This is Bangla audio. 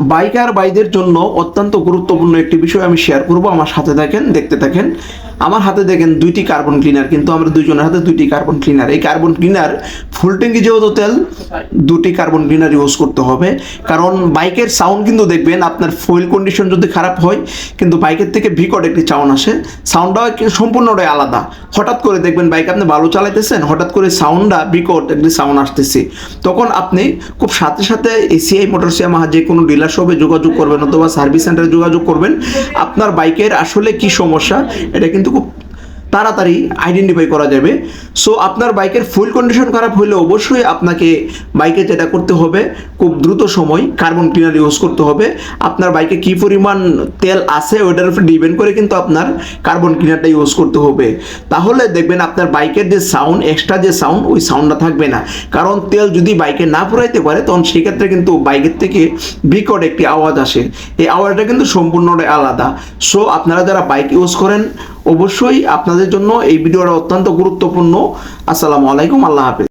বাইকার বাইদের জন্য অত্যন্ত গুরুত্বপূর্ণ একটি বিষয় আমি শেয়ার করব। আমার সাথে থাকেন, দেখতে থাকেন। আমার হাতে দেখেন দুইটি কার্বন ক্লিনার কিন্তু আমরা দুইজনের হাতে দুইটি কার্বন ক্লিনার এই কার্বন ক্লিনার ফুল ট্যাঙ্কি যেহেতু তেল, দুটি কার্বন ক্লিনার ইউজ করতে হবে। কারণ বাইকের সাউন্ড কিন্তু দেখবেন, আপনার ফুয়েল কন্ডিশন যদি খারাপ হয়, কিন্তু বাইকের থেকে বিকট একটি সাউন্ড আসে। সাউন্ডটা সম্পূর্ণটাই আলাদা। হঠাৎ করে দেখবেন বাইক আপনি ভালো চালাইতেছেন, হঠাৎ করে সাউন্ডটা বিকট একটি সাউন্ড আসতেছে। তখন আপনি খুব সাথে সাথে এসিআই মোটরস ইয়ামাহা যে কোনো ডিলার শপে যোগাযোগ করবেন অথবা সার্ভিস সেন্টারে যোগাযোগ করবেন। আপনার বাইকের আসলে কি সমস্যা, এটা কিন্তু খুব তাড়াতাড়ি আইডেন্টিফাই করা যাবে। সো আপনার বাইকের ফুল কন্ডিশন খারাপ হলে অবশ্যই আপনাকে বাইকে যেটা করতে হবে, খুব দ্রুত সময় কার্বন ক্লিনার ইউজ করতে হবে। আপনার বাইকে কি পরিমাণ তেল আছে ওইটার উপর ডিপেন্ড করে কিন্তু আপনার কার্বন ক্লিনারটা ইউজ করতে হবে। তাহলে দেখবেন আপনার বাইকের যে সাউন্ড এক্সট্রা যে সাউন্ড ওই সাউন্ডটা থাকবে না। কারণ তেল যদি বাইকে না পুরাইতে পারে, তখন সেক্ষেত্রে কিন্তু বাইকের থেকে বিকট একটি আওয়াজ আসে। এই আওয়াজটা কিন্তু সম্পূর্ণটাই আলাদা। সো আপনারা যারা বাইক ইউজ করেন, অবশ্যই আপনাদের জন্য এই ভিডিওটা অত্যন্ত গুরুত্বপূর্ণ। আসসালামু আলাইকুম আল্লাহ হাফেজ।